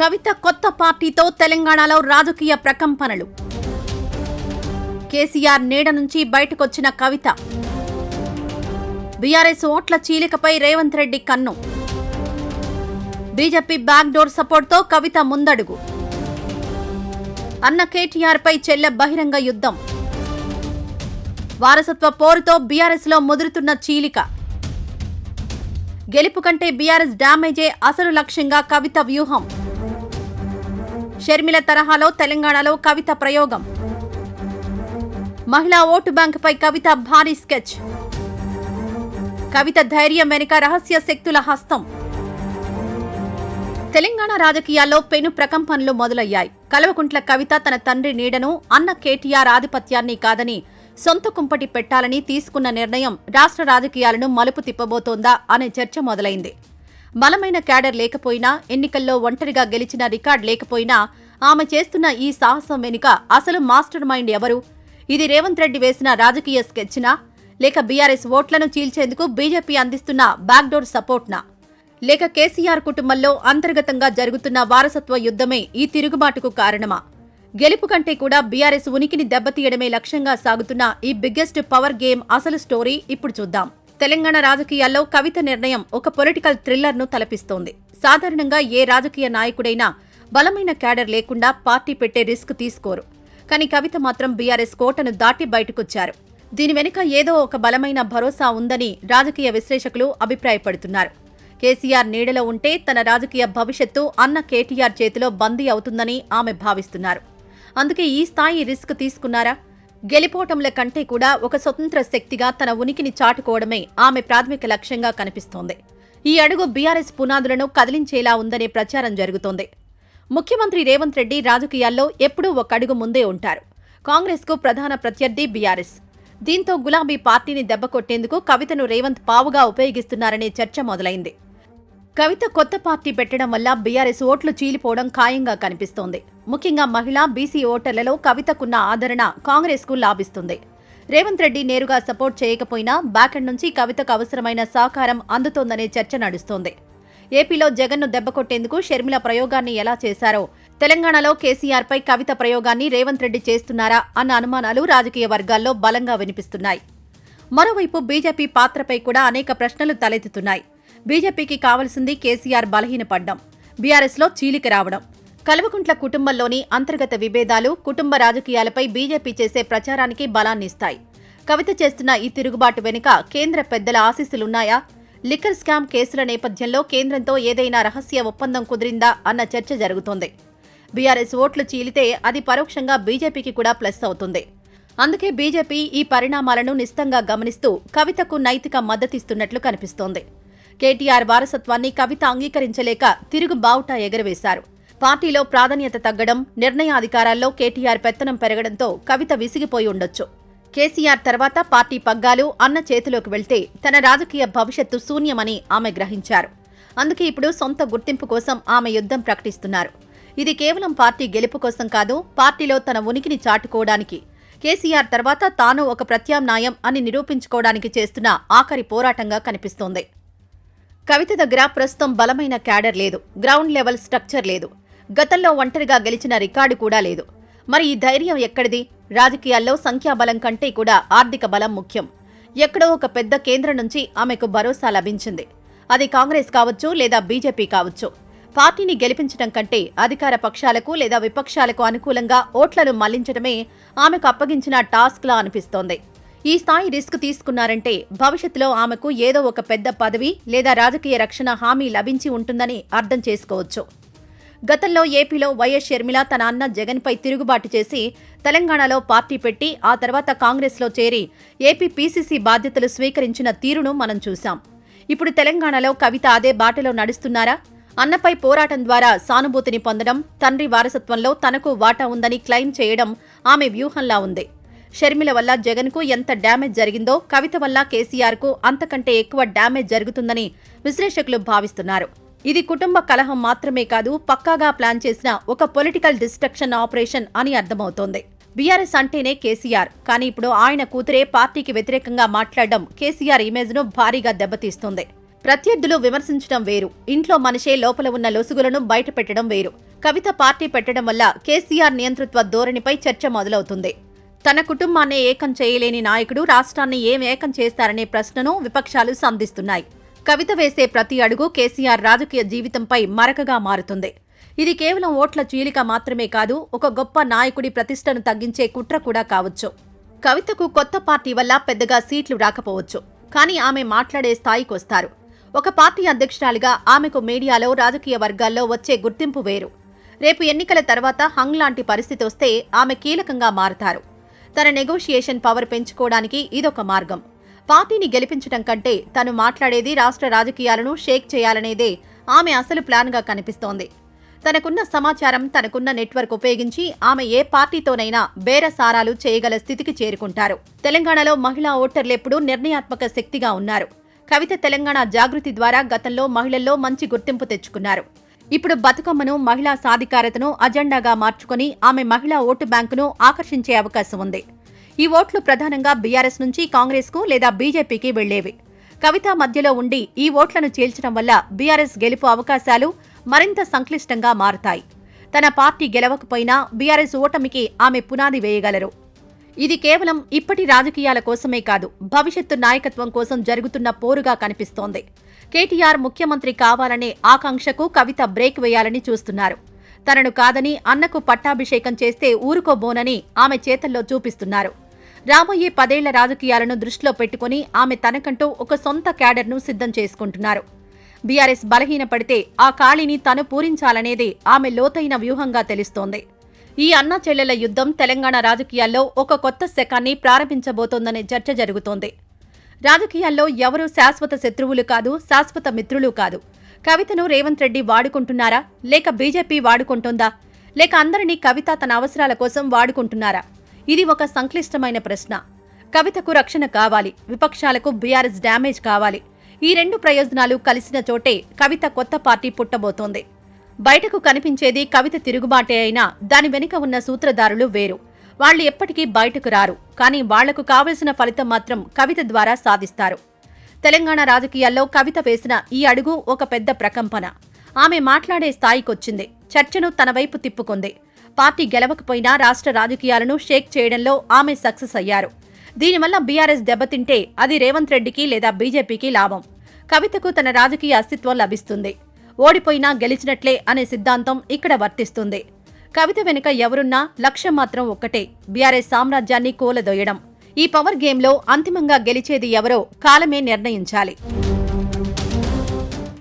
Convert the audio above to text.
కవిత కొత్త పార్టీతో తెలంగాణలో రాజకీయ ప్రకంపనలు. కేసీఆర్ నీడ నుంచి బయటకొచ్చిన కవిత. బీఆర్ఎస్ ఓట్ల చీలికపై రేవంత్ రెడ్డి కన్ను. బీజేపీ బ్యాక్డోర్ సపోర్ట్తో కవిత ముందడుగు. అన్న కేటీఆర్ పై చెల్లె బహిరంగ యుద్ధం. వారసత్వ పోరుతో బీఆర్ఎస్లో ముదురుతున్న చీలిక. గెలుపు కంటే బీఆర్ఎస్ డ్యామేజే అసలు లక్ష్యంగా కవిత వ్యూహం. షర్మిల తరహాలో తెలంగాణలో కవిత ప్రయోగం. మహిళా ఓటు బ్యాంకుపై కవిత భారీ స్కెచ్. కవిత ధైర్యం వెనుక రహస్య శక్తుల హస్తం. తెలంగాణ రాజకీయాల్లో పెను ప్రకంపనలు మొదలయ్యాయి. కల్వకుంట్ల కవిత తన తండ్రి నీడను అన్న కేటీఆర్ ఆధిపత్యాన్ని కాదని సొంత కుంపటి పెట్టాలని తీసుకున్న నిర్ణయం రాష్ట్ర రాజకీయాలను మలుపు తిప్పబోతోందా అనే చర్చ మొదలైంది. బలమైన క్యాడర్ లేకపోయినా ఎన్నికల్లో ఒంటరిగా గెలిచిన రికార్డ్ లేకపోయినా ఆమె చేస్తున్న ఈ సాహసం వెనుక అసలు మాస్టర్ మైండ్ ఎవరు? ఇది రేవంత్ రెడ్డి వేసిన రాజకీయ స్కెచ్నా? లేక బీఆర్ఎస్ ఓట్లను చీల్చేందుకు బీజేపీ అందిస్తున్న బ్యాక్డోర్ సపోర్ట్నా? లేక కేసీఆర్ కుటుంబంలో అంతర్గతంగా జరుగుతున్న వారసత్వ యుద్ధమే ఈ తిరుగుబాటుకు కారణమా? గెలుపు కంటే కూడా బీఆర్ఎస్ ఉనికిని దెబ్బతీయడమే లక్ష్యంగా సాగుతున్న ఈ బిగ్గెస్ట్ పవర్ గేమ్ అసలు స్టోరీ ఇప్పుడు చూద్దాం. తెలంగాణ రాజకీయాల్లో కవిత నిర్ణయం ఒక పొలిటికల్ థ్రిల్లర్ను తలపిస్తోంది. సాధారణంగా ఏ రాజకీయ నాయకుడైనా బలమైన క్యాడర్ లేకుండా పార్టీ పెట్టే రిస్క్ తీసుకోరు. కానీ కవిత మాత్రం బీఆర్ఎస్ కోటను దాటి బయటకొచ్చారు. దీని వెనుక ఏదో ఒక బలమైన భరోసా ఉందని రాజకీయ విశ్లేషకులు అభిప్రాయపడుతున్నారు. కేసీఆర్ నీడలో ఉంటే తన రాజకీయ భవిష్యత్తు అన్న కేటీఆర్ చేతిలో బందీ అవుతుందని ఆమె భావిస్తున్నారు. అందుకే ఈ స్థాయి రిస్క్ తీసుకున్నారా? గెలిపోవటంల కంటే కూడా ఒక స్వతంత్ర శక్తిగా తన ఉనికిని చాటుకోవడమే ఆమె ప్రాథమిక లక్ష్యంగా కనిపిస్తోంది. ఈ అడుగు బీఆర్ఎస్ పునాదులను కదిలించేలా ఉందనే ప్రచారం జరుగుతోంది. ముఖ్యమంత్రి రేవంత్ రెడ్డి రాజకీయాల్లో ఎప్పుడూ ఒక అడుగు ముందే ఉంటారు. కాంగ్రెస్కు ప్రధాన ప్రత్యర్థి బీఆర్ఎస్. దీంతో గులాబీ పార్టీని దెబ్బకొట్టేందుకు కవితను రేవంత్ పావుగా ఉపయోగిస్తున్నారనే చర్చ మొదలైంది. కవిత కొత్త పార్టీ పెట్టడం వల్ల బీఆర్ఎస్ ఓట్లు చీలిపోవడం ఖాయంగా కనిపిస్తోంది. ముఖ్యంగా మహిళా బీసీ ఓటర్లలో కవితకున్న ఆదరణ కాంగ్రెస్కు లాభిస్తుంది. రేవంత్ రెడ్డి నేరుగా సపోర్ట్ చేయకపోయినా బ్యాకెండ్ నుంచి కవితకు అవసరమైన సహకారం అందుతోందనే చర్చ నడుస్తోంది. ఏపీలో జగన్ను దెబ్బకొట్టేందుకు షర్మిల ప్రయోగాన్ని ఎలా చేశారో తెలంగాణలో కేసీఆర్పై కవిత ప్రయోగాన్ని రేవంత్ రెడ్డి చేస్తున్నారా అన్న అనుమానాలు రాజకీయ వర్గాల్లో బలంగా వినిపిస్తున్నాయి. మరోవైపు బీజేపీ పాత్రపై కూడా అనేక ప్రశ్నలు తలెత్తుతున్నాయి. బీజేపీకి కావలసింది కేసీఆర్ బలహీనపడ్డం. బీఆర్ఎస్లో చీలిక రావడం. కల్వకుంట్ల కుటుంబంలోని అంతర్గత విభేదాలు కుటుంబ రాజకీయాలపై బీజేపీ చేసే ప్రచారానికి బలాన్నిస్తాయి కవిత చేస్తున్న ఈ తిరుగుబాటు వెనుక కేంద్ర పెద్దల ఆశీస్సులున్నాయా? లిక్కర్ స్కామ్ కేసుల నేపథ్యంలో కేంద్రంతో ఏదైనా రహస్య ఒప్పందం కుదిరిందా అన్న చర్చ జరుగుతోంది. బీఆర్ఎస్ ఓట్లు చీలితే అది పరోక్షంగా బీజేపీకి కూడా ప్లస్ అవుతుంది. అందుకే బీజేపీ ఈ పరిణామాలను నిస్తంగా గమనిస్తూ కవితకు నైతిక మద్దతిస్తున్నట్లు కనిపిస్తోంది. కేటీఆర్ వారసత్వాన్ని కవిత అంగీకరించలేక తిరుగు బావుట ఎగరవేశారు. పార్టీలో ప్రాధాన్యత తగ్గడం నిర్ణయాధికారాల్లో కేటీఆర్ పెత్తనం పెరగడంతో కవిత విసిగిపోయి ఉండొచ్చు. కేసీఆర్ తర్వాత పార్టీ పగ్గాలు అన్న చేతిలోకి వెళ్తే తన రాజకీయ భవిష్యత్తు శూన్యమని ఆమె గ్రహించారు. అందుకే ఇప్పుడు సొంత గుర్తింపు కోసం ఆమె యుద్ధం ప్రకటిస్తున్నారు. ఇది కేవలం పార్టీ గెలుపు కోసం కాదు పార్టీలో తన ఉనికిని చాటుకోవడానికి. కేసీఆర్ తర్వాత తాను ఒక ప్రత్యామ్నాయం అని నిరూపించుకోవడానికి చేస్తున్న ఆఖరి పోరాటంగా కనిపిస్తోంది. కవిత దగ్గర ప్రస్తుతం బలమైన క్యాడర్ లేదు. గ్రౌండ్ లెవెల్ స్ట్రక్చర్ లేదు. గతంలో ఒంటరిగా గెలిచిన రికార్డు కూడా లేదు. మరి ఈ ధైర్యం ఎక్కడిది? రాజకీయాల్లో సంఖ్యాబలం కంటే కూడా ఆర్థిక బలం ముఖ్యం. ఎక్కడో ఒక పెద్ద కేంద్రం నుంచి ఆమెకు భరోసా లభించింది. అది కాంగ్రెస్ కావచ్చు లేదా బీజేపీ కావచ్చు. పార్టీని గెలిపించడం కంటే అధికార పక్షాలకు లేదా విపక్షాలకు అనుకూలంగా ఓట్లను మళ్ళించడమే ఆమెకు అప్పగించిన టాస్క్లా అనిపిస్తోంది. ఈ స్థాయి రిస్క్ తీసుకున్నారంటే భవిష్యత్తులో ఆమెకు ఏదో ఒక పెద్ద పదవి లేదా రాజకీయ రక్షణ హామీ లభించి ఉంటుందని అర్థం చేసుకోవచ్చు. గతంలో ఏపీలో వైఎస్ షర్మిల తన అన్న జగన్పై తిరుగుబాటు చేసి తెలంగాణలో పార్టీ పెట్టి ఆ తర్వాత కాంగ్రెస్లో చేరి ఏపీ పీసీసీ బాధ్యతలు స్వీకరించిన తీరును మనం చూశాం. ఇప్పుడు తెలంగాణలో కవిత అదే బాటలో నడుస్తున్నారా? అన్నపై పోరాటం ద్వారా సానుభూతిని పొందడం తండ్రి వారసత్వంలో తనకు వాటా ఉందని క్లెయిమ్ చేయడం ఆమె వ్యూహంలా ఉంది. షర్మిల వల్ల జగన్కు ఎంత డ్యామేజ్ జరిగిందో కవిత వల్ల కేసీఆర్కు అంతకంటే ఎక్కువ డ్యామేజ్ జరుగుతుందని విశ్లేషకులు భావిస్తున్నారు. ఇది కుటుంబ కలహం మాత్రమే కాదు పక్కాగా ప్లాన్ చేసిన ఒక పొలిటికల్ డిస్ట్రక్షన్ ఆపరేషన్ అని అర్థమవుతోంది. బీఆర్ఎస్ అంటేనే కేసీఆర్ కానీ ఇప్పుడు ఆయన కూతురే పార్టీకి వ్యతిరేకంగా మాట్లాడడం కేసీఆర్ ఇమేజ్ను భారీగా దెబ్బతీస్తుంది. ప్రత్యర్థులు విమర్శించడం వేరు ఇంట్లో మనిషే లోపల ఉన్న లొసుగులను బయట పెట్టడం వేరు. కవిత పార్టీ పెట్టడం వల్ల కేసీఆర్ నియంతృత్వ ధోరణిపై చర్చ మొదలవుతుంది. తన కుటుంబాన్ని ఏకం చేయలేని నాయకుడు రాష్ట్రాన్ని ఏం ఏకం చేస్తారనే ప్రశ్నను విపక్షాలు సంధిస్తున్నాయి. కవిత వేసే ప్రతి అడుగు కేసీఆర్ రాజకీయ జీవితంపై మరకగా మారుతుంది. ఇది కేవలం ఓట్ల చీలిక మాత్రమే కాదు ఒక గొప్ప నాయకుడి ప్రతిష్టను తగ్గించే కుట్ర కూడా కావచ్చు. కవితకు కొత్త పార్టీ వల్ల పెద్దగా సీట్లు రాకపోవచ్చు కానీ ఆమె మాట్లాడే స్థాయికి వస్తారు. ఒక పార్టీ అధ్యక్షురాలిగా ఆమెకు మీడియాలో రాజకీయ వర్గాల్లో వచ్చే గుర్తింపు వేరు. రేపు ఎన్నికల తర్వాత హంగ్ లాంటి పరిస్థితి వస్తే ఆమె కీలకంగా మారతారు. తన నెగోషియేషన్ పవర్ పెంచుకోవడానికి ఇదొక మార్గం. పార్టీని గెలిపించడం కంటే తను మాట్లాడేది రాష్ట్ర రాజకీయాలను షేక్ చేయాలనేదే ఆమె అసలు ప్లాన్గా కనిపిస్తోంది. తనకున్న సమాచారం తనకున్న నెట్వర్క్ ఉపయోగించి ఆమె ఏ పార్టీతోనైనా బేరసారాలు చేయగల స్థితికి చేరుకుంటారు. తెలంగాణలో మహిళా ఓటర్లెప్పుడూ నిర్ణయాత్మక శక్తిగా ఉన్నారు. కవిత తెలంగాణ జాగృతి ద్వారా గతంలో మహిళల్లో మంచి గుర్తింపు తెచ్చుకున్నారు. ఇప్పుడు బతుకమ్మను మహిళా సాధికారతను అజెండాగా మార్చుకొని ఆమె మహిళా ఓటు బ్యాంకును ఆకర్షించే అవకాశం ఉంది. ఈ ఓట్లు ప్రధానంగా బీఆర్ఎస్ నుంచి కాంగ్రెస్కు లేదా బీజేపీకి వెళ్ళేవి. కవిత మధ్యలో ఉండి ఈ ఓట్లను చీల్చడం వల్ల బీఆర్ఎస్ గెలుపు అవకాశాలు మరింత సంక్లిష్టంగా మారుతాయి. తన పార్టీ గెలవకపోయినా బీఆర్ఎస్ ఓటమికి ఆమె పునాది వేయగలరు. ఇది కేవలం ఇప్పటి రాజకీయాల కోసమే కాదు భవిష్యత్తు నాయకత్వం కోసం జరుగుతున్న పోరుగా కనిపిస్తోంది. కేటీఆర్ ముఖ్యమంత్రి కావాలనే ఆకాంక్షకు కవిత బ్రేక్ వేయాలని చూస్తున్నారు. తనను కాదని అన్నకు పట్టాభిషేకం చేస్తే ఊరుకోబోనని ఆమె చేతల్లో చూపిస్తున్నారు. రాబోయే పదేళ్ళ రాజకీయాలను దృష్టిలో పెట్టుకుని ఆమె తనకంటూ ఒక సొంత క్యాడర్ను సిద్ధం చేసుకుంటున్నారు. బీఆర్ఎస్ బలహీనపడితే ఆ ఖాళీని తను పూరించాలనేది ఆమె లోతైన వ్యూహంగా తెలుస్తోంది. ఈ అన్న చెల్లెల యుద్ధం తెలంగాణ రాజకీయాల్లో ఒక కొత్త శకాన్ని ప్రారంభించబోతోందనే చర్చ జరుగుతోంది. రాజకీయాల్లో ఎవరూ శాశ్వత శత్రువులు కాదు శాశ్వత మిత్రులు కాదు. కవితను రేవంత్ రెడ్డి వాడుకుంటున్నారా? లేక బీజేపీ వాడుకుంటుందా? లేక అందరినీ కవిత తన అవసరాల కోసం వాడుకుంటున్నారా? ఇది ఒక సంక్లిష్టమైన ప్రశ్న. కవితకు రక్షణ కావాలి విపక్షాలకు బీఆర్ఎస్ డ్యామేజ్ కావాలి. ఈ రెండు ప్రయోజనాలు కలిసిన చోటే కవిత కొత్త పార్టీ పుట్టబోతోంది. బయటకు కనిపించేది కవిత తిరుగుబాటే అయినా దాని వెనుక ఉన్న సూత్రధారులు వేరు. వాళ్ళు ఎప్పటికీ బయటకు రారు. కానీ వాళ్ళకు కావలసిన ఫలితం మాత్రం కవిత ద్వారా సాధిస్తారు. తెలంగాణ రాజకీయాల్లో కవిత వేసిన ఈ అడుగు ఒక పెద్ద ప్రకంపన. ఆమె మాట్లాడే స్థాయికొచ్చింది. చర్చను తన వైపు తిప్పుకుంది. పార్టీ గెలవకపోయినా రాష్ట్ర రాజకీయాలను షేక్ చేయడంలో ఆమె సక్సెస్ అయ్యారు. దీనివల్ల బీఆర్ఎస్ దెబ్బతింటే అది రేవంత్ రెడ్డికి లేదా బీజేపీకి లాభం. కవితకు తన రాజకీయ అస్తిత్వం లభిస్తుంది. ఓడిపోయినా గెలిచినట్లే అనే సిద్ధాంతం ఇక్కడ వర్తిస్తుంది. కవిత వెనుక ఎవరున్నా లక్ష్యం మాత్రం ఒక్కటే బీఆర్ఎస్ సామ్రాజ్యాన్ని కూలదోయడం. ఈ పవర్ గేమ్లో అంతిమంగా గెలిచేది ఎవరో కాలమే నిర్ణయించాలి.